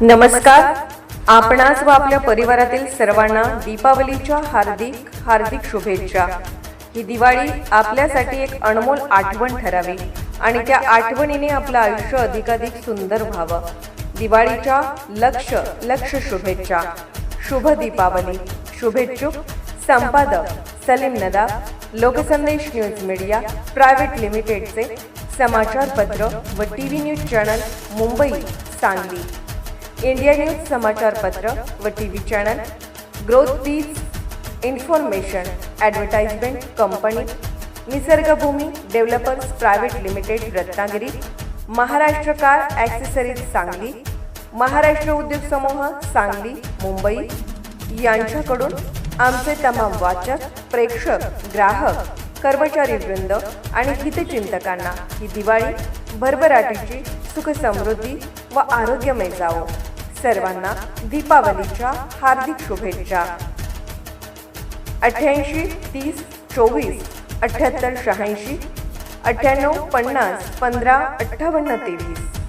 नमस्कार. आपणास व आपल्या परिवारातील सर्वांना दीपावलीच्या हार्दिक हार्दिक शुभेच्छा. ही दिवाळी आपल्यासाठी एक अनमोल आठवण ठरावी आणि त्या आठवणीने आपलं आयुष्य अधिकाधिक सुंदर व्हावं. दिवाळीच्या लक्ष लक्ष शुभेच्छा. शुभ दीपावली. शुभेच्छुक संपादक Salim Nada Loksandesh news media private लिमिटेडचे समाचारपत्र व T V news channel Mumbai Sangli. India news समाचारपत्र व T V channel growth peace information advertisement company Nisargbhoomi developers private limited Ratnagiri Maharashtra car accessories Sangli Maharashtra उद्योग समूह सांगली मुंबई यांच्याकडून आमचे तमाम वाचक प्रेक्षक ग्राहक कर्मचारी वृंद आणि हितचिंतकांना ही दिवाळी भरभराटीची सुख समृद्धी व आरोग्यमय जावो. सर्वांना दीपावलीच्या हार्दिक शुभेच्छा. अठ्ठ्याऐंशी तीस चोवीस अठ्ठ्याहत्तर शहाऐंशी अठ्ठ्याण्णव पन्नास पंधरा अठ्ठावन्न तेवीस.